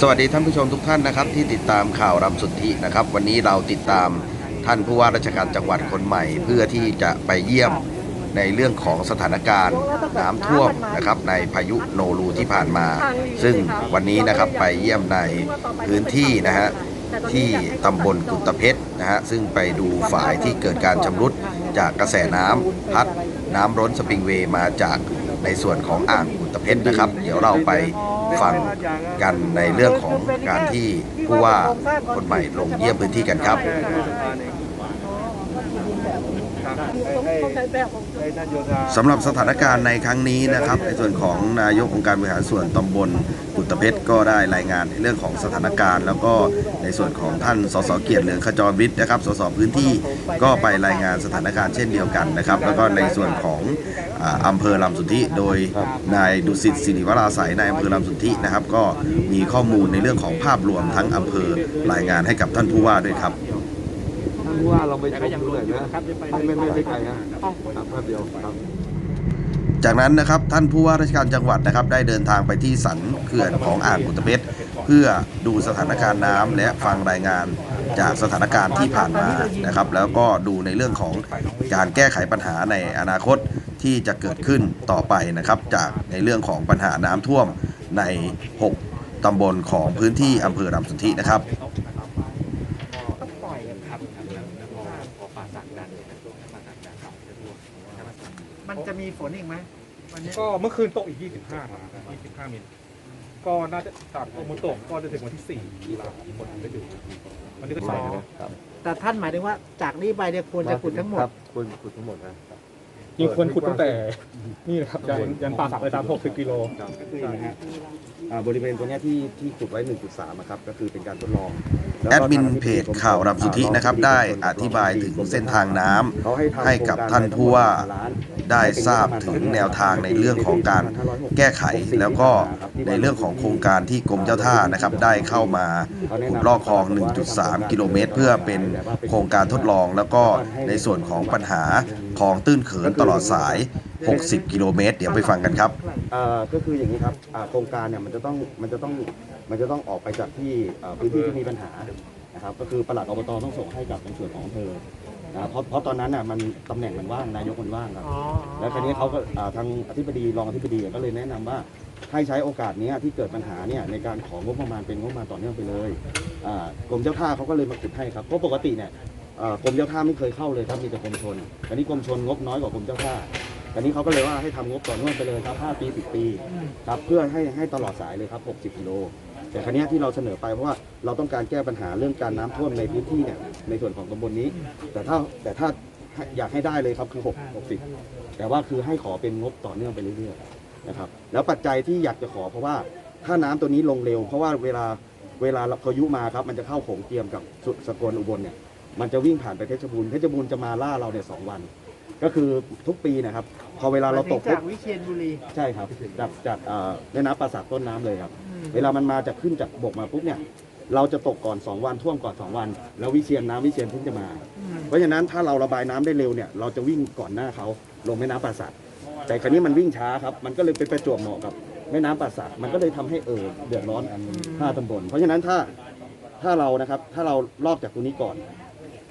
สวัสดีท่านผู้ชมทุกท่านนะครับ ที่ติดตามข่าวรำสุทธินะครับ วันนี้เราติดตามท่านผู้ว่าราชการจังหวัดคนใหม่ เพื่อที่จะไปเยี่ยมในเรื่องของสถานการณ์น้ำท่วมนะครับในพายุโนรูที่ผ่านมา ซึ่งวันนี้นะครับไปเยี่ยมในพื้นที่นะฮะที่ตำบลกุตเพชรนะฮะซึ่งไปดูฝ่ายที่เกิดการชำรุดจากกระแสน้ำพัดน้ำล้นสปริงเวย์มาจากในส่วนของอ่างกุ ตะเพชรนะครับ เดี๋ยวเราไปฟังกันในเรื่องของการที่ผู้ว่าคนใหม่ลงเยี่ยมพื้นที่กันครับ สำหรับสถานการณ์ในครั้งนี้นะครับ ในส่วนของนายกองค์การบริหารส่วนตำบลกุตเพชรก็ได้รายงานในเรื่องของสถานการณ์ แล้วก็ในส่วนของท่านสสเกียรติเหลืองขจรวิทย์นะครับ สสพื้นที่ก็ไปรายงานสถานการณ์เช่นเดียวกันนะครับ แล้วก็ในส่วนของอ่าอำเภอลำสุทธิโดยนายดุสิตศิริวราศัยนายอำเภอลำสุทธินะครับ ก็มีข้อมูลในเรื่องของภาพรวมทั้งอำเภอรายงานให้กับท่านผู้ว่าด้วยครับท่าน ผู้ว่าเราไปชมดูหน่อยนะไม่ไม่ไม่ไม่ไกลฮะครับแป๊บเดียวครับจากนั้นนะครับท่านผู้ว่าราชการจังหวัดนะครับได้เดินทางไปที่สันเขื่อนของอ่างอุตเพชรเพื่อดูสถานการณ์น้ำและฟังรายงานจากสถานการณ์ที่ผ่านมานะครับ แล้วก็ดูในเรื่องของการแก้ไขปัญหาในอนาคตที่จะเกิดขึ้นต่อไปนะครับ จากในเรื่องของปัญหาน้ำท่วมใน 6ตำบลของพื้นที่อำเภอลำสุทธินะครับ มันจะมี ฝนอีกไหมวันนี้ก็เมื่อคืนตกอีก 25ครับ25มิลก็น่าจะจากโอมุโตะก็จะถึงวันที่4ตุลาคมคนจะอยู่วันนี้ก็สองแต่ท่านหมายถึงว่าจากนี้ไปเนี่ยควรจะขุดทั้งหมด ครับควรขุดทั้งหมดนะ ยิงควรขุดตั้งแต่นี่นะครับยันยันป่าสักเลยตาม60กิโลก็คืออย่างนี้ฮะอ่าบริเวณตรงเนี้ยที่ที่ขุดไว้ 1.3อะครับก็คือเป็นการทดลองแอดมินเพจข่าวรำสุทธินะครับได้อธิบายถึงเส้นทางน้ำ เขาให้ทำให้กับท่านผู้ว่า ได้ทราบถึงแนวทางในเรื่องของการแก้ไข แล้วก็ในเรื่องของโครงการที่กรมเจ้าท่านะครับได้เข้ามาขุดลอกคลอง 1.3 กิโลเมตร เพื่อเป็นโครงการทดลอง แล้วก็ในส่วนของปัญหา คลองตื้นเขินตลอดสาย 60 กิโลเมตร เดี๋ยวไปฟังกันครับ เอ่อก็คืออย่างนี้ครับอ่าโครงการเนี่ยมันจะต้องมันจะต้องมันจะต้องออกไปจากที่อ่าพื้นที่ที่มีปัญหานะครับก็คือปลัดอบตต้องส่งให้กับในส่วนของอำเภอนะเพราะเพราะตอนนั้นน่ะมันตำแหน่งมันว่างนายกมันว่างครับอ๋อแล้วคราวนี้เขาก็อ่าทางอธิบดีรองอธิบดีก็เลยแนะนำว่าให้ใช้โอกาสเนี้ยที่เกิดปัญหาเนี่ยในการของงบประมาณเป็นงบประมาณต่อเนื่องไปเลยอ่ากรมเจ้าท่าเขาก็เลยมาขุดให้ครับเพราะปกติเนี่ยอ่า กรมเจ้าท่าไม่เคยเข้าเลยครับมีแต่กรมชนอันนี้กรมชนงบน้อยกว่ากรมเจ้าท่าอันนี้เขาก็เลยว่าให้ทำงบต่อเนื่องไปเลยครับ5ปี10ปีครับเพื่อให้ให้ตลอดสายเลยครับ 60กิโลแต่ครั้นี้ที่เราเสนอไปเพราะว่าเราต้องการแก้ปัญหาเรื่องการน้ำท่วมในพื้นที่เนี่ยในส่วนของตำบลนี้ แต่ถ้าแต่ถ้าอยากให้ได้เลยครับคือ6 60 แต่ว่าคือให้ขอเป็นงบต่อเนื่องไปเรื่อยๆนะครับแล้วปัจจัยที่อยากจะขอเพราะว่าถ้าน้ำตัวนี้ลงเร็ว เพราะว่าเวลาเวลาพายุมาครับมันจะเข้าโขงเจียมกับสุสกลอุบลเนี่ย มันจะวิ่งผ่านไปเพชรบูรณ์เพชรบูรณ์จะมาล่าเราเนี่ยสองวัน ก็คือทุกปีนะครับ พอเวลาเราตกจาปุ๊กบวิเชียรบุรี ใช่ครับจากจากเอ่อแม่น้ำป่าสักต้นน้ำเลยครับ อืม เวลามันมาจากขึ้นจากบกมาปุ๊บเนี่ย เราจะตกก่อน 2 วันท่วมก่อน 2 วัน แล้ววิเชียนน้ำวิเชียนเพิ่งจะมาอืมเพราะฉะนั้นถ้าเราระบายน้ำได้เร็วเนี่ยเราจะวิ่งก่อนหน้าเขาลงแม่น้ำป่าสักแต่ครั้นี้มันวิ่งช้าครับ มันก็เลยไปประจวบเหมาะกับแม่น้ำป่าสักมันก็เลยทำให้เออเดือดร้อนห้าตำบลเพราะฉะนั้นถ้าถ้าเรานะครับถ้าเรารอบจากตัวนี้ก่อน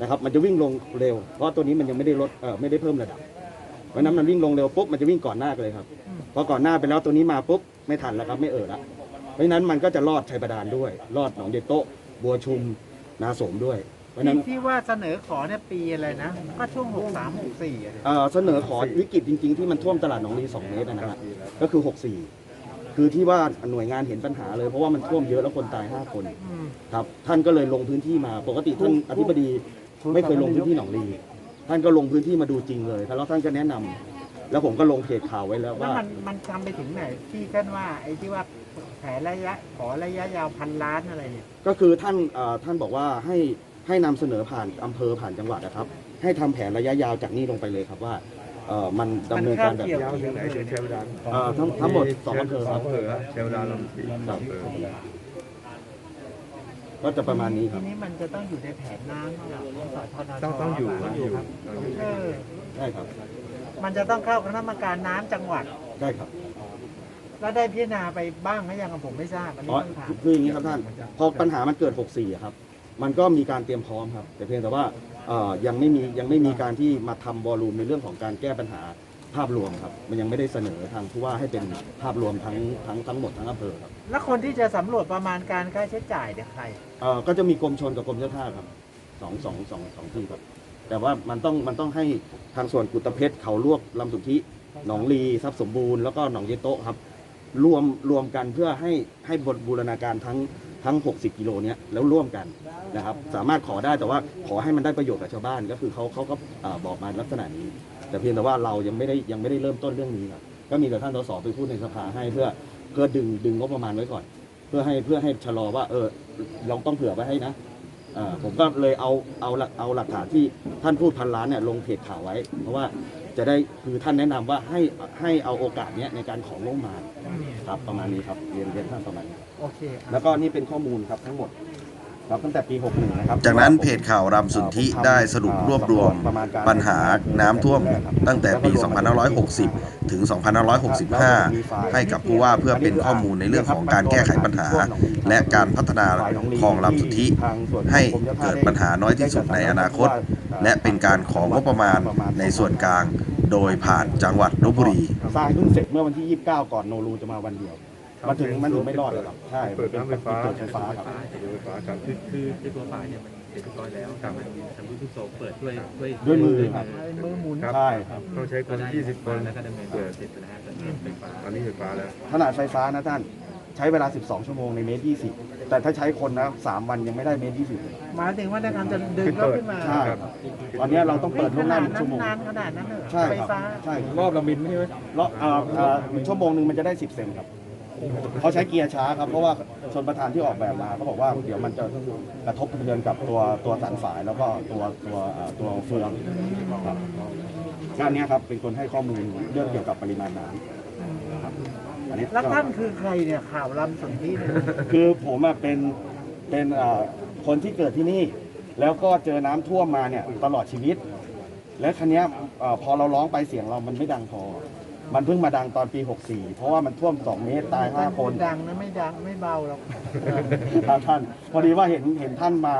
นะครับมันจะวิ่งลงเร็ว เพราะตัวนี้มันยังไม่ได้ลดเออไม่ได้เพิ่มระดับเพราะฉะนั้นมันวิ่งลงเร็วปุ๊บมันจะวิ่งก่อนหน้าเลยครับพอก่อนหน้าไปแล้วตัวนี้มาปุ๊บไม่ทันแล้วครับไม่เออละเพราะฉะนั้นมันก็จะรอดชัยบาดาลด้วย รอดหนองเดโตะบัวชุมนาสมด้วยเพราะฉะนั้นที่ที่ว่าเสนอขอเนี่ยปีอะไรนะ ก็ช่วง 63 64อะเนี่ยเอ่อเสนอขอวิกฤตจริง ๆ ที่มันท่วมตลาดหนองลี2เมตรนะฮะก็คือ 64 คือที่ว่าหน่วยงานเห็นปัญหาเลยเพราะว่ามันท่วมเยอะแล้วคนตาย 5 คน อืม ครับ ท่านก็เลยลงพื้นที่มา ปกติท่านอธิบดี ไม่เคยลงพื้นที่หนองลีท่านก็ลงพื้นที่มาดูจริงเลยแล้วท่านก็แนะนำแล้วผมก็ลงเพจข่าวไว้แล้วแล้วว่า มันมันทำไปถึงไหนที่ท่านว่าไอ้ที่ว่าแผนระยะขอระยะยาวพันล้านอะไรเนี่ยก็คือท่านเอ่อท่านบอกว่าให้ให้นำเสนอผ่านอำเภอผ่านจังหวัดนะครับ ให้ทำแผนระยะยาวจากนี้ลงไปเลยครับว่าเอ่อมันดำเนินการแบบมันคาบเกี่ยวยาวถึงไหนถึงเทวดาเอ่อทั้งทั้งหมดสองอำเภอครับอำเภอเทวดาลำปีอำเภอ ก็จะประมาณนี้คทีรับนี้มันจะต้องอยู่ในแผนน้ำของสทนต้องต้องอยู่ป่ะต้องอยู่เออได้ครับมันจะต้องเข้าคณะกรรมการน้ำจังหวัด ได้ครับแล้วได้พิจารณาไปบ้างไหมยังผมไม่ทราบอันนี้อ๋อต้องถามคืออย่างนี้ครับท่านพอปัญหามันเกิด 64อะครับ มันก็มีการเตรียมพร้อมครับ แต่เพียงแต่ว่าเอ่อยังไม่มียังไม่มีการที่มาทำวอลลุ่มในเรื่องของการแก้ปัญหา ภาพรวมครับ มันยังไม่ได้เสนอทางผู้ว่าให้เป็นภาพรวมทั้งทั้งทั้งหมดทั้งอำเภอครับแล้วคนที่จะสำรวจประมาณการค่าใช้จ่ายเนี่ยใคร เอ่อก็จะมีกรมชนกับกรมเจ้าท่าครับสองสองสองสองที่ครับ แต่ว่ามันต้องมันต้องให้ทางส่วนกุตเพชรเขาลวกลำสุทธิหนองลีทรัพย์สมบูรณ์แล้วก็หนองเยโตะครับ รวมรวมกันเพื่อให้ให้บทบูรณาการทั้งทั้ง 60 กิโลเนี้ยแล้วร่วมกันนะครับ สามารถขอได้แต่ว่าขอให้มันได้ประโยชน์กับชาวบ้านก็คือเขาเขาก็อ่าบอกมาลักษณะนี้ แต่เพียงแต่ว่าเรายังไม่ได้ยังไม่ได้เริ่มต้นเรื่องนี้ครับก็มีแต่ท่านสสไปพูดในสภาให้เพื่อเพื่อดึงดึงงบประมาณไว้ก่อน เพื่อให้เพื่อให้ชะลอว่า เออเราต้องเผื่อไว้ให้นะอ่าผมก็เลยเอาเอาหลักเอาหลักฐานที่ท่านพูดพันล้านเนี่ยลงเพจข่าวไว้ เพราะว่าจะได้คือท่านแนะนำว่าให้ให้เอาโอกาสเนี้ยในการของงบประมาณครับประมาณนี้ครับเรียนเรียนท่านประมาณนี้โอเคอะแล้วก็นี่เป็นข้อมูลครับทั้งหมด ครับตั้งแต่ปี61นะครับจากนั้นเพจข่าวรำสุนทิได้สรุปรวบรวมปัญหาน้ำท่วมตั้งแต่ปี 2560 ถึง 2565 ให้กับผู้ว่าเพื่อเป็นข้อมูลในเรื่องของการแก้ไขปัญหา และการพัฒนาคลองลำสุทธิให้เกิดปัญหาน้อยที่สุดในอนาคต และเป็นการของงบประมาณในส่วนกลาง โดยผ่านจังหวัดลบบุรี สร้างเพิ่งเสร็จเมื่อวันที่ 29 ก่อนโนรูจะมาวันเดียว มันถึงมันถึงไม่รอดเลยครับใช่เปิดน้ำไฟฟ้าเปิดไฟฟ้าครับเปิดไฟฟ้าครับคือคือในตัวฝ่ายเนี่ยมันเสร็จเรียบร้อยแล้วแต่มันทำรูปทุกโซเปิดด้วยด้วยด้วยมือครับไอ้มือหมุนใช่ครับต้องใช้คก็นได้20คนแล้วก็ดำเนินการเสร็จนะฮะแต่ไฟฟ้าอันนี้ไฟฟ้าแล้วขนาดไฟฟ้านะท่านใช้เวลา 12 ชั่วโมงในเมตร 20 แต่ถ้าใช้คนนะ 3 วันยังไม่ได้เมตร 20เลยหมายถึงว่าในการจะดึงเขาขึ้นมา ใช่ครับตอนนี้เราต้องเปิดล่วงหน้าหนึ่งชั่วโมงนานขนาดนั้นเลยเหรอใช่ไฟครับฟ้าใช่ครับรอบลำบินใช่ไหมรอบอ่าอ่าหนึ่งชั่วโมงหนึ่งมันจะได้ 10 เซนครับ เขาใช้เกียร์ช้าครับเพราะว่าชนประธานที่ออกแบบมาเขาบอกว่าเดี๋ยวมันจะกระทบกระเทือนกับตัวตัวสันฝายแล้วก็ตัวตัวอ่าตัวเฟืองครับการนี้ยครับเป็นคนให้ข้อมูลเรื่องเกี่ยวกับปริมาณน้ำครับอันนี้ก็ แล้วท่านคือใครเนี่ยข่าวลำสนธิเนี่ยคือผมอะเป็นเป็นเอ่อคนที่เกิดที่นี่ แล้วก็เจอน้ำท่วมมาเนี่ยตลอดชีวิต แล้วคันนี้ยเอ่อพอเราร้องไปเสียงเรามันไม่ดังพอ มันเพิ่งมาดังตอนปี 64 เพราะว่ามันท่วม 2 เมตรตาย 5 คนดังนะไม่ดังไม่เบาหรอกครับท่าน พอดีว่าเห็นเห็นท่านมา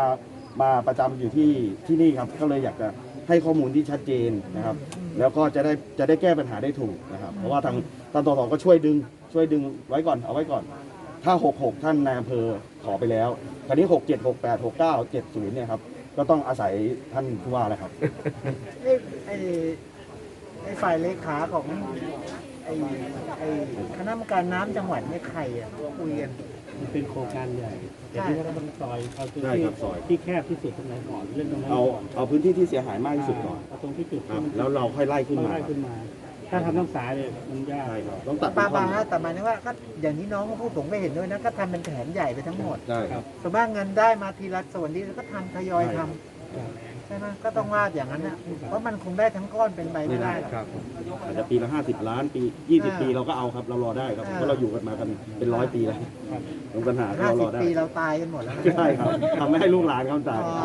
มาประจำอยู่ที่ที่นี่ครับ ก็เลยอยากจะให้ข้อมูลที่ชัดเจนนะครับ แล้วก็จะได้จะได้แก้ปัญหาได้ถูกนะครับ เพราะว่าทางทางตสก็ช่วยดึงช่วยดึงไว้ก่อนเอาไว้ก่อน ถ้า 66 ท่านนายอำเภอขอไปแล้ว คราวนี้ 67 68 69 70 เนี่ยครับ ก็ต้องอาศัยท่านผู้ว่าแล้วครับ ไอ้ไอ้ไอ้ฝ่ายเลขาของไอ้ไอ้คณะกรรมการน้ำจังหวัดเนี่ยใครอะคุยกัน มันเป็นโครงการใหญ่แต่ใช่ที่ว่าต้องซอยเอาจุดใช่ที่ครับซอย ที่แคบที่สุดตรงไหนก่อนเรื่องตรงนั้นเอาก่อนเอาพื้นที่ที่เสียหายมากที่สุดก่อนเอาตรงที่จุดครับที่มันแล้วเราค่อยไล่ขึ้นต้องมาไล่ขึ้นมา ถ้าทำน้ำสายเนี่ยมันยากใช่ครับต้องตัดปาเป็นท่บาอนฮะแต่หมายถึงว่าก็อย่างที่น้องเขาพูดผมก็เห็นด้วยนะก็ทำเป็นแผนใหญ่ไปทั้งหมดใช่ครับส่วนมากเงินได้มาทีละส่วนที่ก็ทำทยอยทำ ใช่ไหมก็ต้องว่าอย่างนั้นนะเพราะมันคงได้ทั้งก้อนเป็นไปไม่ได้หรอก ครับ อาจจะปีละ 50 ล้านปี 20 ปีเราก็เอาครับเรารอได้ครับอ่าเพราะเราอยู่กันมากันเป็นร้อยปีแล้วลงปัญหาห้าเรารสิอบได้ปีเราตายกันหมดแล้วนะ ใช่ครับทำไม่ให้ลูกหลานเขาจ่ายอ๋อ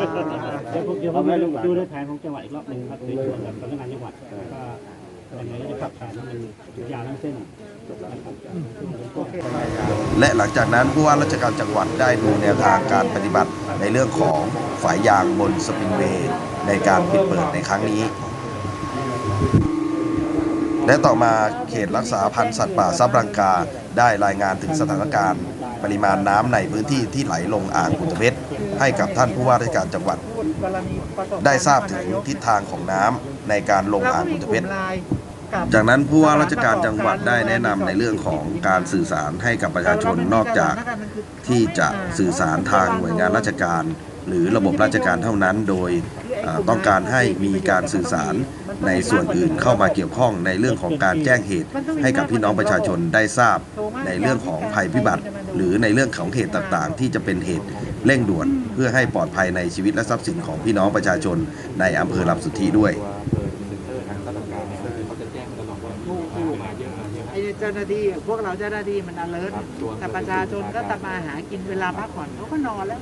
เดี๋ยวผมเดี๋ยวผมเอาไว้ลูกหลาน ดูในแผนของจังหวัดอีกรอบหนึ่งครับในส่วนกับสำนักงานจังหวัดว่ายังไงจะปรับแผนให้มันยาวทั้งเส้น และหลังจากนั้นผู้ว่าราชการจังหวัดได้ดูแนวทางการปฏิบัติในเรื่องของฝายยางบนสปริงเวย์ในการปิดเปิดในครั้งนี้ และต่อมาเขตรักษาพันธุ์สัตว์ป่าซับรังกาได้รายงานถึงสถานการณ์ปริมาณน้ำในพื้นที่ที่ไหลลงอ่างกุตเพชรให้กับท่านผู้ว่าราชการจังหวัด ได้ทราบถึงทิศทางของน้ำในการลงอ่างกุตเพชร จากนั้นผู้ว่าราชการจังหวัดได้แนะนำในเรื่องของการสื่อสารให้กับประชาชนนอกจากที่จะสื่อสารทางหน่วยงานราชการ หรือระบบราชการเท่านั้น โดยต้องการให้มีการสื่อสารในส่วนอื่นเข้ามาเกี่ยวข้องในเรื่องของการแจ้งเหตุ ให้กับพี่น้องประชาชนได้ทราบ ในเรื่องของภัยพิบัติ หรือในเรื่องของเหตุต่างๆ ที่จะเป็นเหตุเร่งด่วน เพื่อให้ปลอดภัยในชีวิตและทรัพย์สินของพี่น้องประชาชนในอำเภอลำสุทธิด้วย ไอ้ เจ้าหน้าที่พวกเราเจ้าหน้าที่มัน alert แต่ประชาชนก็ตามมาหากินเวลาพักผ่อนเขาก็นอนแล้ว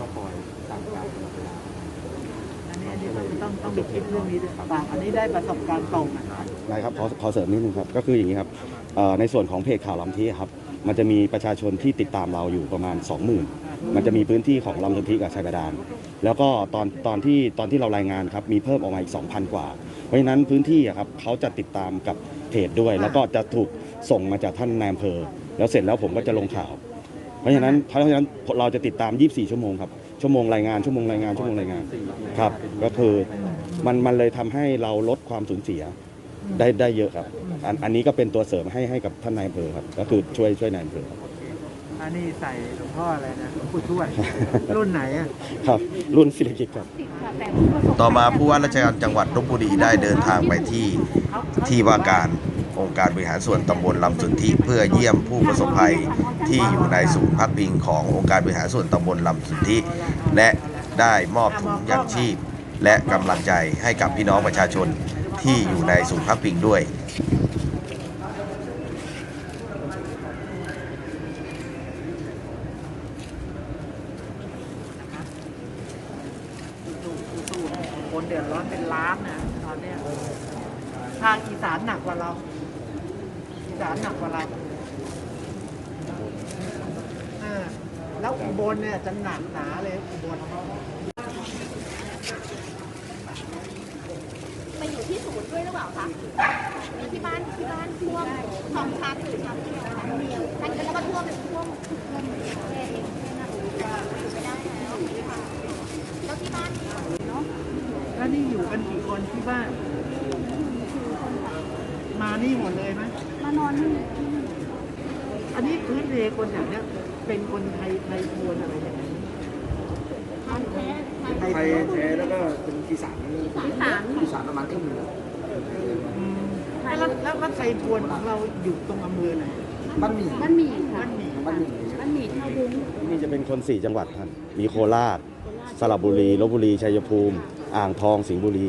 อันนี้อันนี้ต้องต้องไปคิดเรื่องนี้ด้วยป่ะอันนี้ได้ประสบการณ์ตรงอะได้ครับขอขอเสริมนิดนึงครับ ก็คืออย่างนี้ครับเอ่อในส่วนของเพจข่าวลำที่ครับ มันจะมีประชาชนที่ติดตามเราอยู่ประมาณ 20,000 มันจะมีพื้นที่ของลำสนธิกับชายบาดาล แล้วก็ตอนตอนที่ตอนที่เรารายงานครับ มีเพิ่มออกมาอีก 2,000 กว่า เพราะฉะนั้นพื้นที่อะครับเขาจะติดตามกับเพจด้วย แล้วก็จะถูกส่งมาจากท่านนายอำเภอ แล้วเสร็จแล้วผมก็จะลงข่าว เพราะฉะนั้นเพราะฉะนั้นเราจะติดตาม 24 ชั่วโมงครับชั่วโมงรายงานชั่วโมงรายงานชั่วโมงรายงานครับ ก็คือมันมันเลยทำให้เราลดความสูญเสียได้ได้เยอะครับ อันอันนี้ก็เป็นตัวเสริมให้ให้กับท่านนายอำเภอครับ ก็คือช่วยช่วยนายอำเภอครับ อันนี้ใส่หลวงพ่ออะไรนะหลวงปู่ทวด รุ่นไหนอะ ครับ รุ่นศิริกิจครับ ต่อมาผู้ว่าราชการจังหวัดลบบุรีได้เดินทางไปที่ที่ว่าการองค์การบริหารส่วนตำบลลำสุนทิเพื่อเยี่ยมผู้ประสบภัยที่อยู่ในศูนย์พักพิงขององค์การบริหารส่วนตำบลลำสุนทิและได้มอบถุงยางชีพ และกำลังใจให้กับพี่น้องประชาชนที่อยู่ในศูนย์พักพิงด้วย คนเดือดร้อนเป็นล้านนะตอนเนี้ยทางอีสานหนักกว่าเรา อีสานหนักกว่าเราเออแล้วอุบลเนี่ยจะหนักหนาเลยอุบลไปอยู่ที่ศูนย์ด้วยหรือเปล่าคะมีที่บ้านที่บ้านท่วมสองชั้นหรือชั้นเดียวชั้นเดียวชั้นแล้วก็ท่วมท่วมท่วมแค่เองแค่นั้นอยู่ไม่ได้แล้วแล้วที่บ้าน แล้วนี่อยู่กันกี่คนที่บ้าน มานี่หมดเลยไหมมานอนนี่อันนี้พื้นเพคนแถวเนี้ยเป็นคนไทยไทยพวนอะไรอย่างนี้ทานแท้ทานไทยแท้แล้วก็เป็นอีสานอีสานอีสานประมาณครึ่งนึงแล้วแล้วแล้วไทยพวนของเราอยู่ตรงอำเภอไหนบ้านหมี่มันมีค่ะบ้านหมี่มันมีมั นมีเท่าบุ้งนี่จะเป็นคน4จังหวัดท่านมีโคราช สระบุรีลบบุรีชัยภูมิ อ่างทองสิงห์บุรี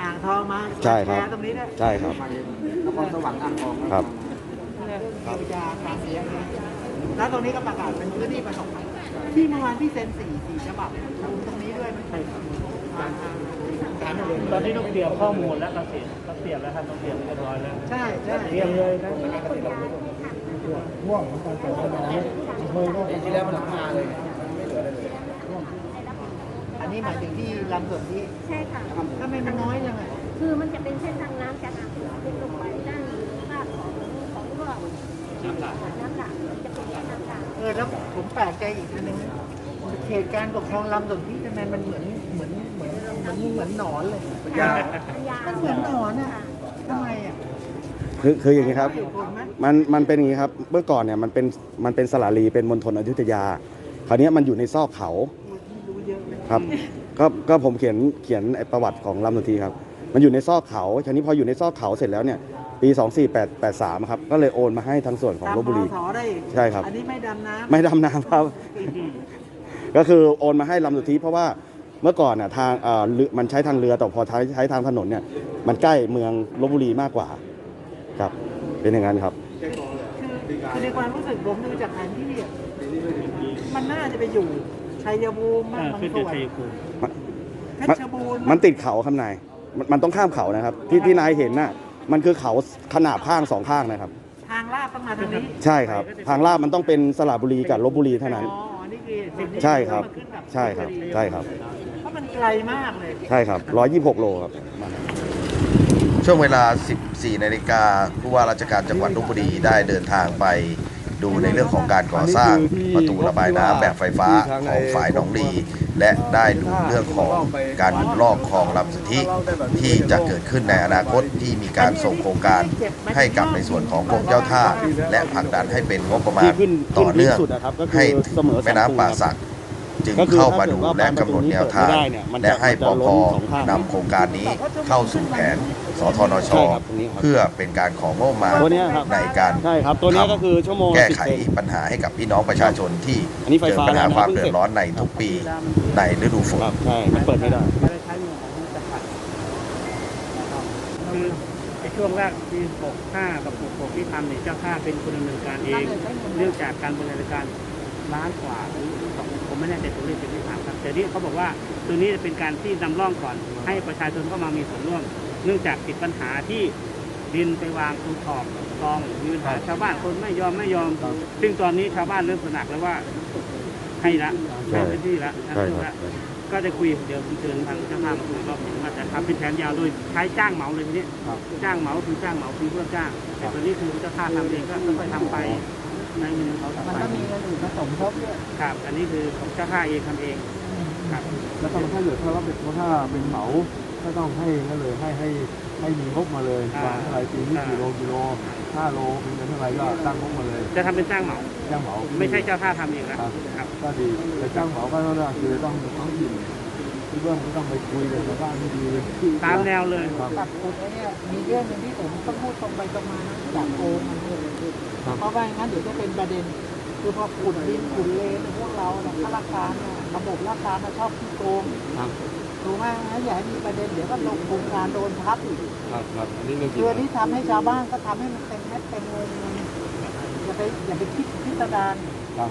อ่างทองมาใช่ครับแชตรงนี้ด้วยใช่ครับ นครสวรรค์อ่างทองครับเยียวยาการเสียหายแล้วตรงนี้ก็ประกาศเป็นพื้นที่ประสบภัยที่เมื่อวานพี่เซ็นสี่สี่ฉบับรวมตรงนี้ด้วยไหมใช่ครับตอนนี้ต้องเตรียมข้อมูลแล้วก็เสียต้องเตรียมแล้วครับต้องเตรียมเรียบร้อยแล้ว ใช่ใช่ เตรียมเลยนะ ที่แล้วมันหลังมาเลยอันนี้หมายถึงที่ลำส่วนที่ใช่ค่ะทำไมมันน้อยจังไงคือมันจะเป็นเส้นทางน้ำจากอ่างทองลงไปด้านภาคของของพวกน้ำหลากน้ำหลากจะเป็นน้ำหลากเออแล้วผมแปลกใจอีกอันหนึงเหตุการณ์ปกครองลำส่วนที่ทำไมมันเหมือนเหมือนเหมือนเหมือนเหมือนหนอนเลยมันเหมือนหนอนอะทำไมอะ คือคืออย่างนี้ครับเหตุผลไหมมันมันเป็นอย่างนี้ครับ เมื่อก่อนเนี่ยมันเป็นมันเป็นสระลีเป็นมณฑลอยุธยา คราวเนี้ยมันอยู่ในซอกเขารู้เยอะเลยครับก็ก็ผมเขียนเขียนไอ้ประวัติของลำสุนทรีครับ มันอยู่ในซอกเขาทีนี้พออยู่ในซอกเขาเสร็จแล้วเนี่ยปี 24883ครับก็เลยโอนมาให้ทางส่วนของตามลบบุรีพศได้อีกใช่ครับ อันนี้ไม่ดำน้ำไม่ดำน้ำครับ ก็คือโอนมาให้ลำสุทธิเพราะว่าเมื่อก่อนน่ะทางเอ่อเรือมันใช้ทางเรือแต่พอใช้ใช้ทางถนนเนี่ยมันใกล้เมืองลบบุรีมากกว่า ครับ เป็นอย่างนั้นครับ คือคือในความรู้สึกผมดูจากแผนที่อะมันน่าจะไปอยู่ชัยภูมิบ้างบางขึ้นส่จะวนชัยภูมิเพชรบูรณ์มันติดเขาข้างในมันมันต้องข้ามเขานะครับ ที่ที่นายเห็นน่ะ มันคือเขาขนาบข้างสองข้างนะครับ ทางลาดต้องมาทางนี้ใช่ครับ ทางลาดมันต้องเป็นสระบุรีกับลบบุรีเท่านั้น อ๋อนี่คือเหตุผลที่ใช่ครับ มันขึ้นกับใช่ครับ ใช่ครับ เพราะมันไกลมากเลย ใช่ครับ 126 โลครับ ช่วงเวลา 14 นาฬิกาผู้ว่าราชการจังหวัดลบบุรีได้เดินทางไปดูในเรื่องของการก่อสร้างประตูระบายน้ำแบบไฟฟ้าของฝ่ายหนองลีและได้ดูเรื่องของการขุดลอกคลองลำสุทธิที่จะเกิดขึ้นในอนาคตที่มีการส่งโครงการให้กับในส่วนของกรมเจ้าท่า และผลักดันให้เป็นงบประมาณต่อเนื่องต่อให้เสมอสองแม่น้ำป่าสักจึงเข้ามาดูและกำหนดแนวทางและให้ปพนำโครงการนี้เข้าสู่แผน สทนช ใช่ครับตรงนี้ครับ เพื่อเป็นการของงบประมาณตัวเนี้ยครับ ในการใช่ครับ ตัวเนี้ยก็คือชั่วโมงละแก้10ไขเซน ปัญหาให้กับพี่น้องประชาชนที่อันนี้ไฟเจอฟ้าปัญหาแล้วนะความเพิ่งเดือเสร็ดจร้อนในทุกปีในฤดูฝน ครับ ใช่ มันเปิดไม่ได้ ไม่ได้ใช้เงินของจังหวัดคือในช่วงแรกที่65กับ66ที่ทำเนี่ยเจ้าท่าเป็นคนดำเนินการเอง เนื่องจากการบริหารการล้านกว่าหรือสองผมไม่แน่ใจตัวเลขเป็นที่ถามครับแต่นี่เขาบอกว่าตัวนี้จะเป็นการที่นำร่องก่อน ให้ประชาชนเข้ามามีส่วนร่วม เนื่องจากติดปัญหาที่ดินไปวางตรงขอบกองมีปัญหาชาวบ้านคนไม่ยอมไม่ยอม ซึ่งตอนนี้ชาวบ้านเริ่มสนักแล้วว่าให้ละใช่ให้พื้นที่ละใช่ให้ครับละก็จะคุยเดี๋ยวผมเชิญทางเจ้าภาพมาคุยรอบหนึงว่าจะทำเป็นแผนยาวโดยใช้จ้างเหมาเลยทีนี้ครับจ้างเหมาคือจ้างเหมาคือเพื่อจ้าง แต่ตอนนี้คือเจ้าภาพทำเองก็ค่อยๆทำไปในมือเขาทำมันไปก็มีเงินอื่นผสมทบด้วยครับ อันนี้คือของเจ้าภาพเองทำเองครับแล้วก็ถ้าเกิดถ้าเราเป็นถ้าเป็นเหมา ก็ต้องให้นั่นเลยให้ให้ให้มีงบมาเลยอ่าวางเท่าไหร่ปีนี้กี่โลกิโลห้าโลเป็นเงินเท่าไหร่ก็ตั้งงบมาเลย จะทำเป็นจ้างเหมาจ้างเหมาไม่ใช่เจ้าภาพทำเองแล้วครับครับก็ดีแต่จ้างเหมาก็ต้องคือต้องท้องถิ่นที่เบื้องก็ต้องไปคุยกับชาวบ้านที่ดีตามแนวเลยครับตัดขุดไอ้เนี่ยมีเรื่องหนึงที่ผมต้องพูดตรงไปตรงมานะจากโกงมันเลยเพราะว่าอย่างนั้นเดี๋ยวจะเป็นประเด็นคือพอขุดดินขุดเลนพวกเราเนี่ยข้าราชการเนี่ยระบบราชการมันชอบขี้โกงครับ ถูกไหมงั้นอย่าให้มีประเด็นเดี๋ยวก็ลงโครงการโดนทับอีกครับครับอันนี้เรื่องจริคืงอที่ทำให้ชาวบ้านก็ทำให้มันเต็มเม็ดเต็มเงินมันอย่าไปอย่าไปคิดพิสดารครับ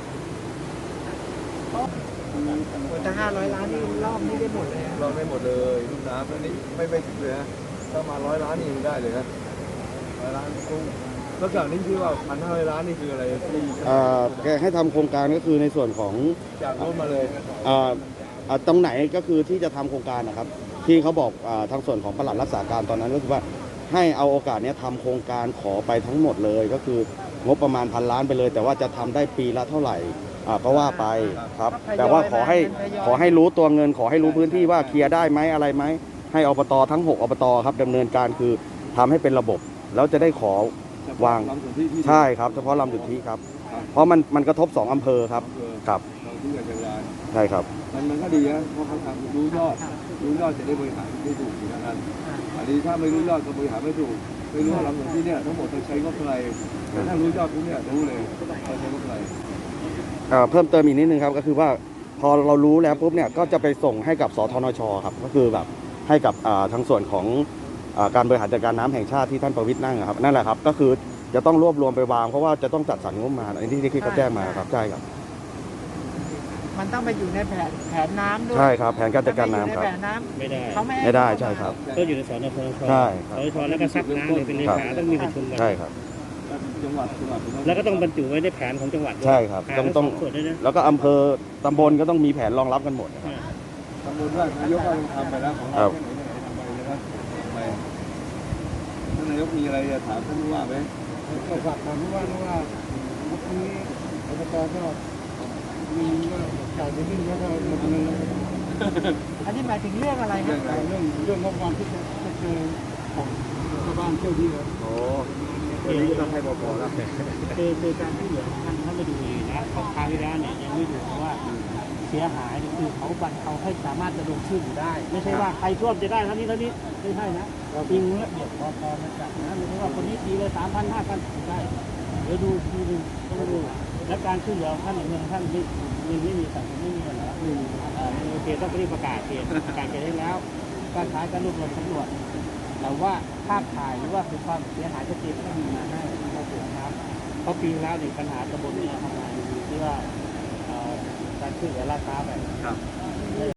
แต่ห้าร้อยล้านนี่รอบนี้ได้หมดเลยเราไม่หมดเลยลูกน้ำอันนี้ไม่ไม่ถึงเลยนะถ้ามาร้อยล้านนี่ยังได้เลยนะร้อยล้านกุ้งแล้วจากนี้ที่ว่าพันห้าร้อยล้านนี่คืออะไรที่เอ่อแกให้ทำโครงการก็คือในส่วนของจากโน้นมาเลย เอ่อเอ่อตรงไหนก็คือที่จะทำโครงการนะครับ ที่เขาบอกอาทางส่วนของปลัดรักษาการตอนนั้นก็คือว่าให้เอาโอกาสเนี้ยทำโครงการขอไปทั้งหมดเลย ก็คืองบประมาณพันล้านไปเลย แต่ว่าจะทำได้ปีละเท่าไหร่อ่าก็ว่าไปครับ แต่ว่าขอให้ขอให้รู้ตัวเงิน ขอให้รู้พื้นที่ว่าเคลียร์ได้ไหมอะไรไหมให้อบตทั้ง6อบตครับดำเนินการคือทำให้เป็นระบบ แล้วจะได้ขอ วาง ลำส่วนที่ที่ใช่ครับ เฉพาะลำสุทธิครับ เพราะมันมันกระทบสองอำเภอครับอำเภอครับลำที่กับเชียงรายใช่ครับ มันมันก็ดีนะเพราะเขาทำรู้ยอดรู้ยอดจะได้บริหารได้ถูกอยู่แล้วกันอันนี้ถ้าไม่รู้ยอดก็บริหารไม่ถูกไม่รู้ว่าลำส่วนที่เนี่ยทั้งหมดต้องใช้งบเท่าไหร่แต่ถ้ารู้ยอดปุ๊บเนี่ยรู้เลยว่าใช้งบเท่าไหร่เพิ่มเติมอีกนิดนึงครับก็คือว่าพอเรารู้แล้วปุ๊บเนี่ยก็จะไปส่งให้กับสทนชครับก็คือแบบให้กับทางส่วนของอการบริหารจัดการน้ำแห่งชาติที่ท่านประวิตรนั่งครับนั่นแหละครับก็คือจะต้องรวบรวมไปวางเพราะว่าจะต้องจัดสรรงบประมาณอันนี้ที่ที่เขาแจ้งมาครับใช่ครับ มันต้องไปอยู่ในแผนแผนน้ำด้วยใช่ครับแผนการจัดการน้ำครับ ถ้ไม่อยู่ในแผนน้ำไม่ได้เขาไม่ให้ไม่ได้ใช่ครับก็อยู่ในสอนอพชใช่ครับสอนอพแล้วก็ซักน้ำเลยเป็นเลขาต้องมีประชุมกันใช่ครับ จังหวัดจังหวัดแล้วก็ต้องบรรจุไว้ในแผนของจังหวัดด้วยใช่ครับแผนต้องต้องสส่วนด้วยนะแล้วก็อำเภอตำบลก็ต้องมีแผนรองรับกันหมดนะครับ ตำบลว่านายกก็ยังทำไปแล้วของครัเราบแค่ไหนไหนทำไปใช่ไหมท่านนายกมีอะไรจะถามท่านผู้ว่าไหมก็ฝากถามผู้ว่าว่าวันนี้อบตก็มีก็ จ่ายไปนิ่งแล้วก็หมดเงินอันนี้หมายถึงเรื่องอะไรครับเรื่องเรื่องงบประมาณที่จะจะเจอของชาวบ้านเที่ยวที่เลยโอ้วันนี้ต้องให้บกแล้วคือคือการที่เหลือท่านท่านไม่ดูดีนะของคราวที่แล้วเนี่ยยังไม่ดูเพราะว่าเสียหายเนี่ยคือเขาบันเขาให้สามารถจะลงชื่ออยู่ได้ ไม่ใช่ว่าใครท่วมจะได้เท่านี้เท่านี้ไม่ใช่นะจริงระเบียบพอพอมาจัดนะไม่ใช่ว่าคนนี้ตีเลยสามพันห้าพันไม่ได้เดี๋ยวดูทีนึงต้องดูและการช่วยเหลือท่านเงินท่านไม่ ไม่ไม่มีสังไม่มีนะอ่อโอเคต้องรีบประกาศเขตประกาศเขตให้แล้วก็ใช้การรวบรวมสำรวจแต่ว่าภาพถ่ายหรือว่าคือความเสียหายชัดเจนก็มีมาให้เราตรวจครับเพราะปีแล้วนี่ปัญหาตำบลเนี่ยทำงานอยู่ที่ว่าเอ่อการช่วยเหลือราคาแบบ ครับ